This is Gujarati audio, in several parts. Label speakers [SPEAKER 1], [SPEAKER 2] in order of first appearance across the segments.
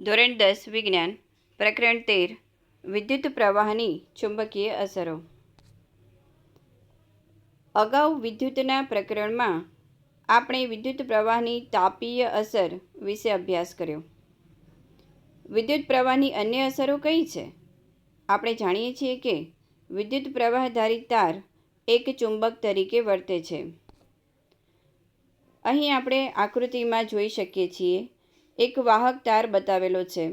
[SPEAKER 1] ધોરણ દસ વિજ્ઞાન, પ્રકરણ તેર, વિદ્યુત પ્રવાહની ચુંબકીય અસરો. અગાઉ વિદ્યુતના પ્રકરણમાં આપણે વિદ્યુત પ્રવાહની તાપીય અસર વિશે અભ્યાસ કર્યો. વિદ્યુત પ્રવાહની અન્ય અસરો કઈ છે? આપણે જાણીએ છીએ કે વિદ્યુત પ્રવાહધારી તાર એક ચુંબક તરીકે વર્તે છે. અહીં આપણે આકૃતિમાં જોઈ શકીએ છીએ એક વાહક તાર બતાવેલો છે.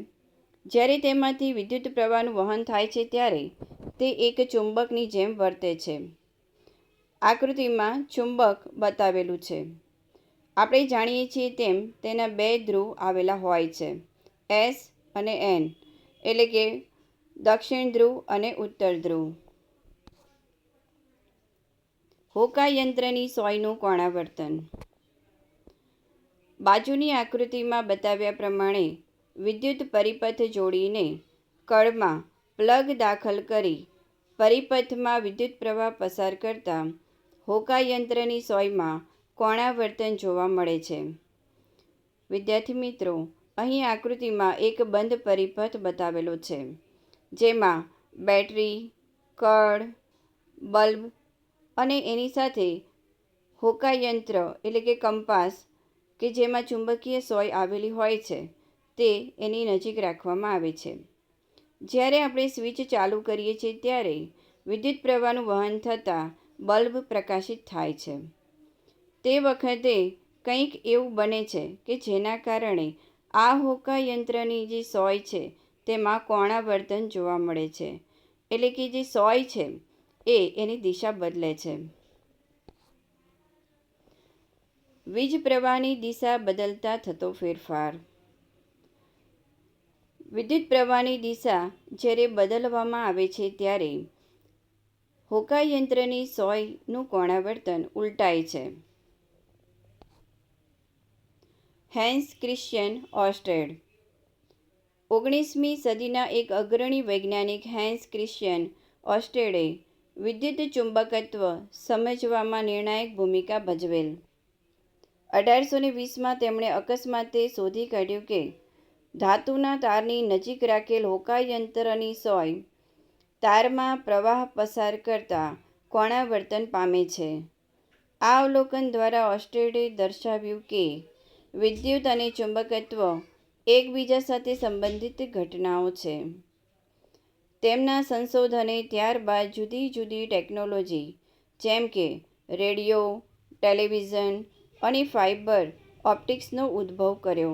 [SPEAKER 1] જ્યારે તેમાંથી વિદ્યુત પ્રવાહનું વહન થાય છે ત્યારે તે એક ચુંબકની જેમ વર્તે છે. આકૃતિમાં ચુંબક બતાવેલું છે. આપણે જાણીએ છીએ તેમ તેના બે ધ્રુવ આવેલા હોય છે. એસ અને એન, એટલે કે દક્ષિણ ધ્રુવ અને ઉત્તર ધ્રુવ. હોકા યંત્રની સોયનું કોણાવર્તન. બાજુની આકૃતિમાં બતાવ્યા પ્રમાણે વિદ્યુત પરિપથ જોડીને કળમાં પ્લગ દાખલ કરી પરિપથમાં વિદ્યુત પ્રવાહ પસાર કરતા હોકા યંત્રની સોયમાં કોણાવર્તન જોવા મળે છે. વિદ્યાર્થી મિત્રો, અહીં આકૃતિમાં એક બંધ પરિપથ બતાવેલો છે, જેમાં બેટરી, કળ, બલ્બ અને એની સાથે હોકા યંત્ર એટલે કે કંપાસ કે જેમાં ચુંબકીય સોય આવેલી હોય છે, તે એની નજીક રાખવામાં આવે છે. જ્યારે આપણે સ્વિચ ચાલુ કરીએ છીએ ત્યારે વિદ્યુત પ્રવાહનું વહન થતાં બલ્બ પ્રકાશિત થાય છે. તે વખતે કંઈક એવું બને છે કે જેના કારણે આ હોકા યંત્રની જે સોય છે, તેમાં કોણા વર્તન જોવા મળે છે. એટલે કે જે સોય છે, એ એની દિશા બદલે છે. વીજ પ્રવાહની દિશા બદલતા થતો ફેરફાર. વિદ્યુત પ્રવાહની દિશા જ્યારે બદલવામાં આવે છે ત્યારે હોકા યંત્રની સોયનું કોણાવર્તન ઉલટાય છે. Hans Christian Oersted. ઓગણીસમી સદીના એક અગ્રણી વૈજ્ઞાનિક હેન્સ ક્રિશ્ચિયન ઓસ્ટેડે વિદ્યુત ચુંબકત્વ સમજવામાં નિર્ણાયક ભૂમિકા ભજવેલ. અઢારસો ને વીસમાં તેમણે અકસ્માતે શોધી કાઢ્યું કે ધાતુના તારની નજીક રાખેલ હોકા યંત્રની સોય તારમાં પ્રવાહ પસાર કરતા કોણાવર્તન પામે છે. આ અવલોકન દ્વારા ઓસ્ટ્રેડે દર્શાવ્યું કે વિદ્યુત અને ચુંબકત્વ એકબીજા સાથે સંબંધિત ઘટનાઓ છે. તેમના સંશોધને ત્યારબાદ જુદી જુદી ટેકનોલોજી, જેમ કે રેડિયો, ટેલિવિઝન અને ફાઇબર ઓપ્ટિક્સનો ઉદ્ભવ કર્યો.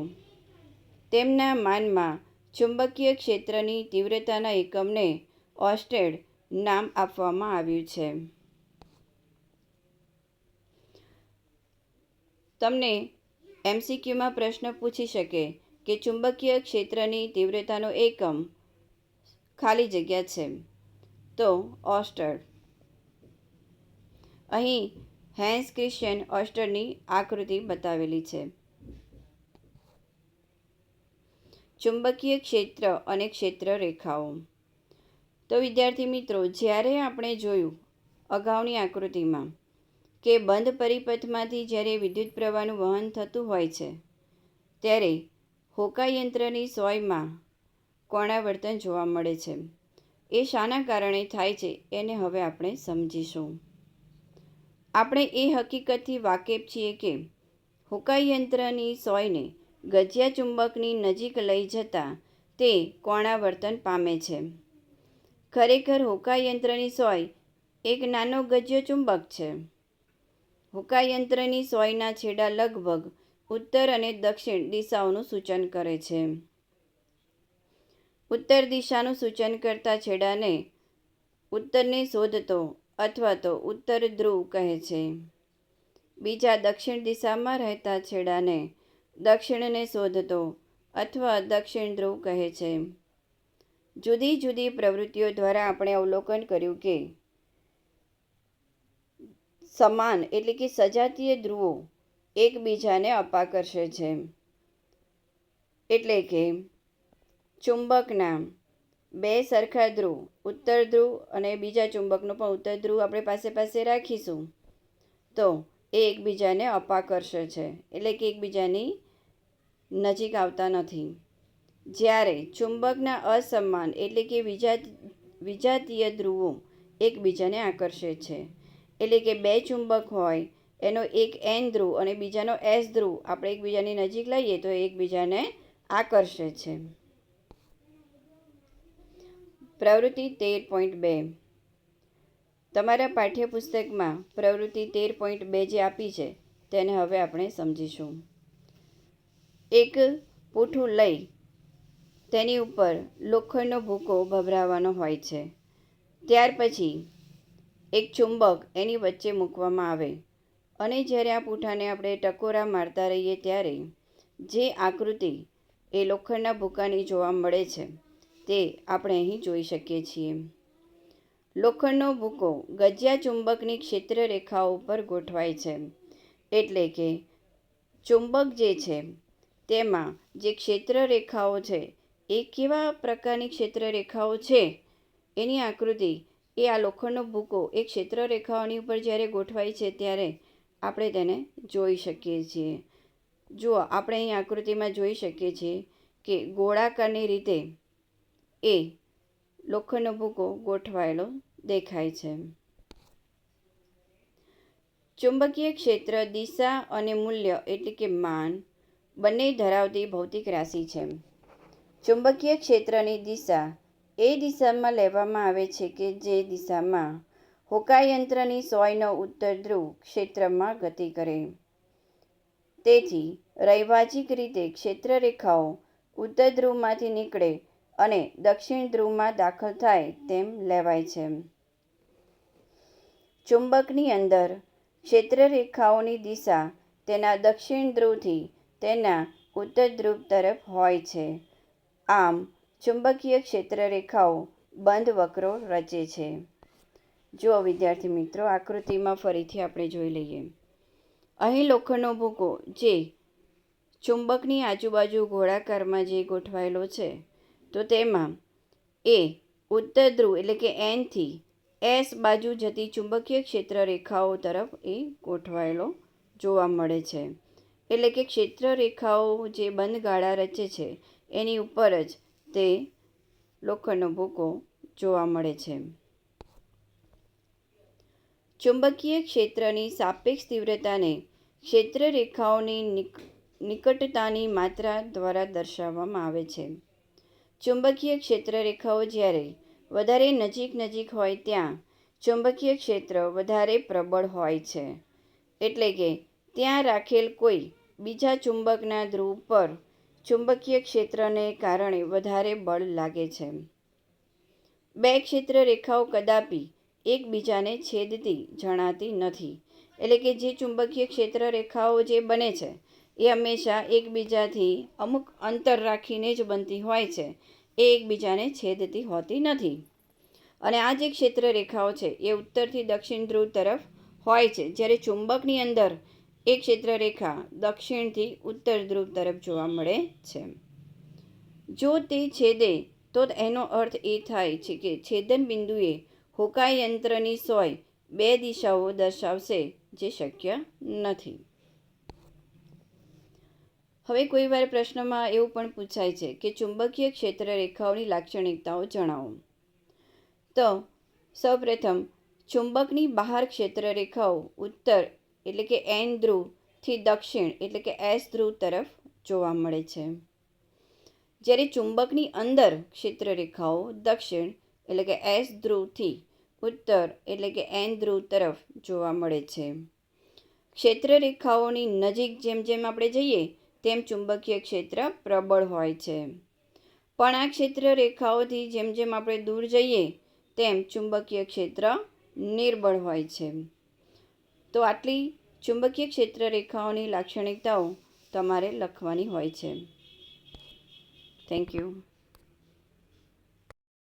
[SPEAKER 1] તેમના માનમાં ચુંબકીય ક્ષેત્રની તીવ્રતાના એકમને ઓસ્ટેડ નામ આપવામાં આવ્યું છે. તમને એમસીક્યુમાં પ્રશ્ન પૂછી શકે કે ચુંબકીય ક્ષેત્રની તીવ્રતાનો એકમ ખાલી જગ્યા છે. તો ઓસ્ટર્ડ અહીં હેન્સ ક્રિશ્ચિયન ઓસ્ટરની આકૃતિ બતાવેલી છે. ચુંબકીય ક્ષેત્ર અને ક્ષેત્ર રેખાઓ તો વિદ્યાર્થી મિત્રો, જ્યારે આપણે જોયું અગાઉની આકૃતિમાં કે બંધ પરિપથમાંથી જ્યારે વિદ્યુત પ્રવાહનું વહન થતું હોય છે, ત્યારે હોકા યંત્રની સોયમાં કોણાવર્તન જોવા મળે છે. એ શાના કારણે થાય છે, એને હવે આપણે સમજીશું. આપણે એ હકીકતથી વાકેફ છીએ કે હોકા યંત્રની સોયને ગજિયા ચુંબકની નજીક લઈ જતાં તે કોણાવર્તન પામે છે. ખરેખર હોકા યંત્રની સોય એક નાનો ગજ્ય ચુંબક છે. હોકા યંત્રની સોયના છેડા લગભગ ઉત્તર અને દક્ષિણ દિશાઓનું સૂચન કરે છે. ઉત્તર દિશાનું સૂચન કરતા છેડાને ઉત્તરને શોધતો અથવા તો ઉત્તર ધ્રુવ કહે છે. બીજા દક્ષિણ દિશામાં રહેતા છેડાને દક્ષિણને શોધતો અથવા દક્ષિણ ધ્રુવ કહે છે. જુદી જુદી પ્રવૃત્તિઓ દ્વારા આપણે અવલોકન કર્યું કે સમાન એટલે કે સજાતીય ધ્રુવો એકબીજાને અપાકર્ષે છે. એટલે કે ચુંબકના બે સરખા ધ્રુવ, ઉત્તર ધ્રુવ અને બીજા ચુંબકનો પણ ઉત્તર ધ્રુવ આપણે પાસે પાસે રાખીશું. તો એ એકબીજાને અપાકર્ષે છે, એટલે કે એકબીજાની નજીક આવતા નથી. જ્યારે ચુંબકના અસમાન એટલે કે વિજા વિજાતીય ધ્રુવો એકબીજાને આકર્ષે છે, એટલે કે બે ચુંબક હોય, એનો એક એન ધ્રુવ અને બીજાનો એસ ધ્રુવ આપણે એકબીજાની નજીક લઈએ તો એકબીજાને આકર્ષે છે. પ્રવૃત્તિ તેર પોઈન્ટ બે. તમારા પાઠ્યપુસ્તકમાં પ્રવૃત્તિ તેર પોઈન્ટ બે જે આપી છે, તેને હવે આપણે સમજીશું. એક, પૂઠું લઈ. તેની ઉપર લોખંડનો ભૂકો ભભરાવાનો હોય છે. ત્યાર પછી, એક ચુંબક એની વચ્ચે મૂકવામાં આવે. અને જ્યારે આ પૂઠાને આપણે ટકોરા મારતા રહીએ ત્યારે, જે આકૃતિ એ લોખંડના ભૂકાની જોવા મળે છે તે આપણે અહીં જોઈ શકીએ છીએ. લોખંડનો ભૂકો ગજિયા ચુંબકની ક્ષેત્ર રેખાઓ ઉપર ગોઠવાય છે. એટલે કે ચુંબક જે છે, તેમાં જે ક્ષેત્ર રેખાઓ છે, એ કેવા પ્રકારની ક્ષેત્ર રેખાઓ છે? એની આકૃતિ, એ આ લોખંડનો ભૂકો એ ક્ષેત્ર રેખાઓની ઉપર જ્યારે ગોઠવાય છે ત્યારે આપણે તેને જોઈ શકીએ છીએ. જુઓ, આપણે અહીં આકૃતિમાં જોઈ શકીએ છીએ કે ગોળાકારની રીતે એ લોખંડનો ભૂકો ગોઠવાયેલો દેખાય છે. ચુંબકીય ક્ષેત્ર, દિશા અને મૂલ્ય એટલે કે માન બંને ધરાવતી ભૌતિક રાશિ છે. ચુંબકીય ક્ષેત્રની દિશા એ દિશામાં લેવામાં આવે છે કે જે દિશામાં હોકાયંત્રની સોયનો ઉત્તર ધ્રુવ ક્ષેત્રમાં ગતિ કરે. તેથી, રૈવાચિક રીતે ક્ષેત્ર રેખાઓ ઉત્તર ધ્રુવમાંથી નીકળે અને દક્ષિણ ધ્રુવમાં દાખલ થાય તેમ લેવાય છે. ચુંબકની અંદર ક્ષેત્રરેખાઓની દિશા તેના દક્ષિણ ધ્રુવથી તેના ઉત્તર ધ્રુવ તરફ હોય છે. આમ, ચુંબકીય ક્ષેત્રરેખાઓ બંધ વક્રો રચે છે. જો વિદ્યાર્થી મિત્રો, આકૃતિમાં ફરીથી આપણે જોઈ લઈએ. અહીં લોખંડનો ભૂકો જે ચુંબકની આજુબાજુ ગોળાકારમાં જે ગોઠવાયેલો છે. તો તેમાં એ ઉત્તર ધ્રુવ એટલે કે એનથી એસ બાજુ જતી ચુંબકીય ક્ષેત્ર રેખાઓ તરફ એ ગોઠવાયેલો જોવા મળે છે. એટલે કે ક્ષેત્ર રેખાઓ જે બંધ ગાળા રચે છે, એની ઉપર જ તે લોખંડનો ભૂકો જોવા મળે છે. ચુંબકીય ક્ષેત્રની સાપેક્ષ તીવ્રતાને ક્ષેત્ર રેખાઓની નિકટતાની માત્રા દ્વારા દર્શાવવામાં આવે છે. ચુંબકીય ક્ષેત્ર રેખાઓ જ્યારે વધારે નજીક નજીક હોય ત્યાં ચુંબકીય ક્ષેત્ર વધારે પ્રબળ હોય છે. એટલે કે ત્યાં રાખેલ કોઈ બીજા ચુંબકના ધ્રુવ પર ચુંબકીય ક્ષેત્રને કારણે વધારે બળ લાગે છે. બે ક્ષેત્ર રેખાઓ કદાપી એકબીજાને છેદતી જણાતી નથી. એટલે કે જે ચુંબકીય ક્ષેત્ર રેખાઓ જે બને છે એ હંમેશા એકબીજાથી અમુક અંતર રાખીને જ બનતી હોય છે. એ એકબીજાને છેદતી હોતી નથી. અને આ જે ક્ષેત્ર રેખાઓ છે, એ ઉત્તરથી દક્ષિણ ધ્રુવ તરફ હોય છે. જ્યારે ચુંબકની અંદર એ ક્ષેત્ર રેખા દક્ષિણથી ઉત્તર ધ્રુવ તરફ જોવા મળે છે. જો તે છેદે, તો એનો અર્થ એ થાય છે કે છેદન બિંદુએ હોકાયંત્રની સોય બે દિશાઓ દર્શાવશે જે શક્ય નથી. હવે કોઈ વાર પ્રશ્નમાં એવું પણ પૂછાય છે કે ચુંબકીય ક્ષેત્ર રેખાઓની લાક્ષણિકતાઓ જણાવો. તો, સૌપ્રથમ, ચુંબકની બહાર ક્ષેત્ર રેખાઓ ઉત્તર એટલે કે એન ધ્રુવથી દક્ષિણ એટલે કે એસ ધ્રુવ તરફ જોવા મળે છે. જ્યારે ચુંબકની અંદર ક્ષેત્ર રેખાઓ દક્ષિણ એટલે કે એસ ધ્રુવથી ઉત્તર એટલે કે એન ધ્રુવ તરફ જોવા મળે છે. ક્ષેત્ર રેખાઓની નજીક જેમ જેમ આપણે જઈએ તેમ ચુંબકીય ક્ષેત્ર પ્રબળ હોય છે. પણ આ ક્ષેત્ર રેખાઓથી જેમ જેમ આપણે દૂર જઈએ, તેમ ચુંબકીય ક્ષેત્ર નિર્બળ હોય છે. તો આટલી ચુંબકીય ક્ષેત્ર રેખાઓની લાક્ષણિકતાઓ તમારે લખવાની હોય છે. Thank you